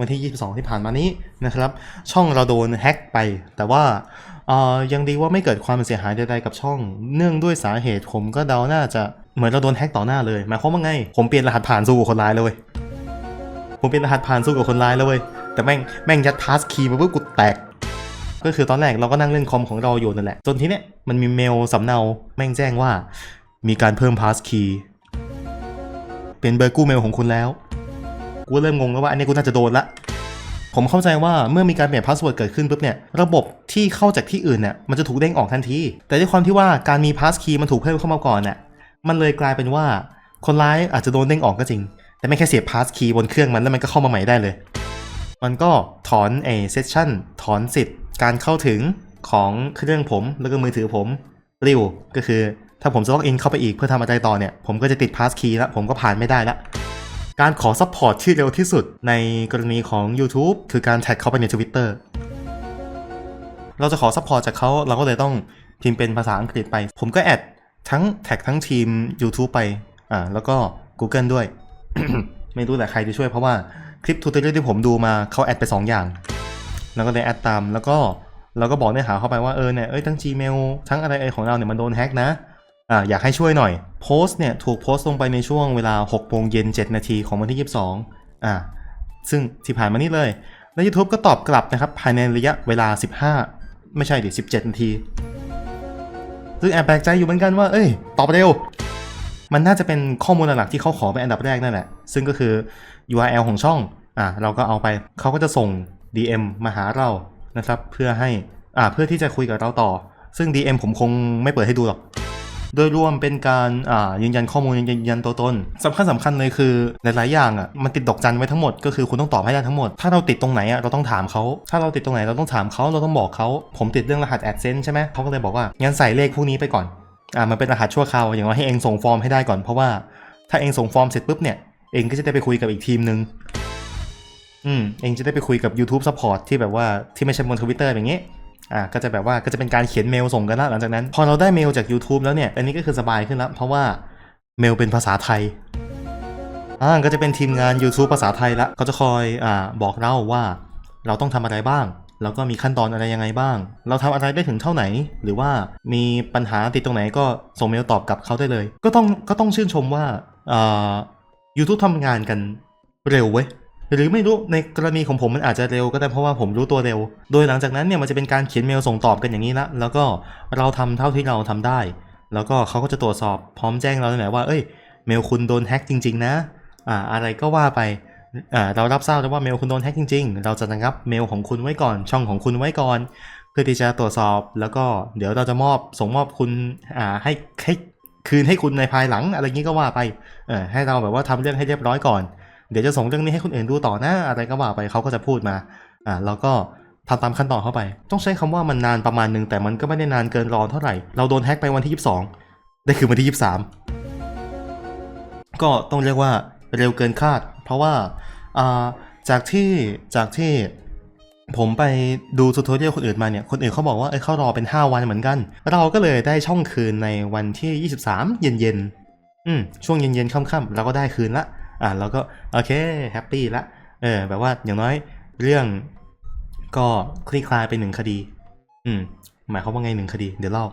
วันที่ 22 ที่ผ่านมานี้นะครับ ช่องเราโดนแฮ็กไป แต่ว่าออยังดีว่าไม่เกิดความเสียหายใดๆกับช่อง เนื่องด้วยสาเหตุผมก็เดาน่าจะเหมือนเราโดนแฮ็กต่อหน้าเลย หมายความว่าไง ผมเปลี่ยนรหัสผ่านสู้กับคนร้ายเลย ผมเปลี่ยนรหัสผ่านสู้กับคนร้ายแล้วเว้ยแต่แม่งแม่งยัดพาสคีย์มาปุ๊บกูแตก ก็คือตอนแรกเราก็นั่งเล่นคอมของเราอยู่นั่นแหละ จนทีเนี้ยมันมีเมลสำเนาแม่งแจ้งว่า มีการเพิ่มพาสคีย์เป็นเบอร์กู้เมลของคุณแล้ว กูเริ่มงงแล้วว่าอันนี้กูน่าจะโดนละผมเข้าใจว่าเมื่อมีการเปลี่ยนพาสเวิร์ดเกิดขึ้นปุ๊บเนี่ยระบบที่เข้าจากที่อื่นเนี่ยมันจะถูกเด้งออกทันที แต่ด้วยความที่ว่าการมีพาสคีย์มันถูกเพิ่มเข้ามาก่อนน่ะมันเลยกลายเป็นว่าคนร้ายอาจจะโดนเด้งออกก็จริง แต่ไม่แค่เสียบพาสคีย์บนเครื่องมันแล้วมันก็เข้ามาใหม่ได้เลย มันก็ถอนเอเซสชั่นถอนสิทธิ์ การเข้าถึงของเครื่องผมแล้วก็มือถือผมปลิวก็คือ ถ้าผมจะล็อกอินเข้าไปอีกเพื่อทำอะไรต่อเนี่ยผมก็จะติดพาสคีย์แล้วผมก็ผ่านไม่ได้ละ การขอซัพพอร์ตที่เร็วที่สุดในกรณีของ YouTube คือการแท็กเข้าไปใน Twitter เราจะขอซัพพอร์ตจากเขาเราก็เลยต้องพิมพ์เป็นภาษาอังกฤษไป ผมก็แอดทั้งแท็กทั้งทีม YouTube ไปอ่าแล้วก็ Google ด้วย ไม่รู้แหละใครจะช่วยเพราะว่าคลิปทูตเตอร์ที่ผมดูมาเขาแอดไป 2 อย่าง แล้วก็เลยแอดตามแล้วก็เราก็บอกเนื้อหาเข้าไปว่าเออเนี่ยเอ้ยทั้ง Gmail ทั้งอะไรเอของเราเนี่ยมันโดนแฮ็กนะ อ่าอยากให้ช่วยหน่อยโพสต์เนี่ยถูกโพสต์ลงไปในช่วงเวลา6โมงเย็น7นาทีของวันที่ 22อ่าซึ่งที่ผ่านมานี่เลย แล้ว YouTube ก็ตอบกลับนะครับ ภายในระยะเวลา 15 ไม่ใช่ดิ17 นาที ซึ่งแอบแปลกใจอยู่เหมือนกันว่า เอ้ย ตอบเร็ว มันน่าจะเป็นข้อมูลหลักที่เขาขอเป็นอันดับแรกนั่นแหละ ซึ่งก็คือ URL ของช่องอ่าเราก็เอาไปเขาก็จะส่ง DM มาหาเรานะครับ เพื่อให้อ่าเพื่อที่จะคุยกับเราต่อ ซึ่ง DM ผมคงไม่เปิดให้ดูหรอก โดยรวมเป็นการยืนยันข้อมูลยืนยันตัวตนสำคัญสำคัญเลยคือหลายๆอย่างอะมันติดดอกจันไว้ทั้งหมดก็คือคุณต้องตอบให้ได้ทั้งหมด ถ้าเราติดตรงไหนอะเราต้องถามเขาถ้าเราติดตรงไหนเราต้องถามเขาเราต้องบอกเขาผมติดเรื่องรหัส AdSense ใช่ไหมเขาก็เลยบอกว่างั้นใส่เลขพวกนี้ไปก่อนอ่ามันเป็นรหัสชั่วคราวอย่างน้อยให้เองส่งฟอร์มให้ได้ก่อนเพราะว่าถ้าเองส่งฟอร์มเสร็จปุ๊บเนี่ยเองก็จะได้ไปคุยกับอีกทีมนึงอืมเองจะได้ไปคุยกับ YouTube Support ที่แบบว่าที่ไม่ใช่บนทวิตเตอร์อย่างเงี้ อ่าก็จะแบบว่าก็จะเป็นการเขียนเมลส่งกันละหลังจากนั้น พอเราได้เมลจาก YouTube แล้วเนี่ยอันนี้ก็คือสบายขึ้นแล้ว เพราะว่าเมลเป็นภาษาไทยอ่าก็จะเป็นทีมงาน YouTube ภาษาไทยละเขาจะคอยอ่าบอกเราว่าเราต้องทำอะไรบ้าง แล้วก็มีขั้นตอนอะไรยังไงบ้าง เราทำอะไรได้ถึงเท่าไหน หรือว่ามีปัญหาติดตรงไหนก็ส่งเมลตอบกลับเขาได้เลย ก็ต้องก็ต้องชื่นชมว่าอ่า YouTube ทำงานกันเร็วเว้ย หรือไม่รู้ในกรณีของผมมันอาจจะเร็วก็ได้เพราะว่าผมรู้ตัวเร็ว โดยหลังจากนั้นเนี่ยมันจะเป็นการเขียนเมลส่งตอบกันอย่างนี้ละแล้วก็เราทำเท่าที่เราทำได้ แล้วก็เขาก็จะตรวจสอบพร้อมแจ้งเราเลยแหละว่าเอ้ยเมลคุณโดนแฮ็กจริง ๆ นะอ่าอะไรก็ว่าไปอ่าเรารับทราบแล้วว่าเมลคุณโดนแฮ็กจริง ๆ เราจะระงับเมลของคุณไว้ก่อน ช่องของคุณไว้ก่อน เพื่อที่จะตรวจสอบแล้วก็เดี๋ยวเราจะมอบส่งมอบคุณอ่าให้ให้คืนให้คุณในภายหลังอะไรอย่างนี้ก็ว่าไปเออให้เราแบบว่าทำเรื่องให้เรียบร้อยก่อน เดี๋ยวจะส่งเรื่องนี้ให้คนอื่นดูต่อนะอะไรก็ว่าไปเขาก็จะพูดมาอ่าเราก็ทำตามขั้นตอนเข้าไป ต้องใช้คำว่ามันนานประมาณหนึ่งแต่มันก็ไม่ได้นานเกินรอเท่าไหร่ เราโดนแฮ็กไปวันที่ 22 ได้คือวันที่ 23 ก็ต้องเรียกว่าเร็วเกินคาด เพราะว่าอ่าจากที่จากที่ผมไปดูทูตเรียลคนอื่นมาเนี่ย คนอื่นเขาบอกว่าเอ้เขารอเป็น 5 วันเหมือนกัน เราก็เลยได้ช่องคืนในวันที่ 23 เย็นๆอืมช่วงเย็นๆค่ำๆเราก็ได้คืนละ อ่าเราก็โอเคแฮปปี้ละเออแบบว่าอย่างน้อยเรื่องก็คลี่คลายไปหนึ่งคดี อืมหมายความว่าไงหนึ่งคดี เดี๋ยวเล่า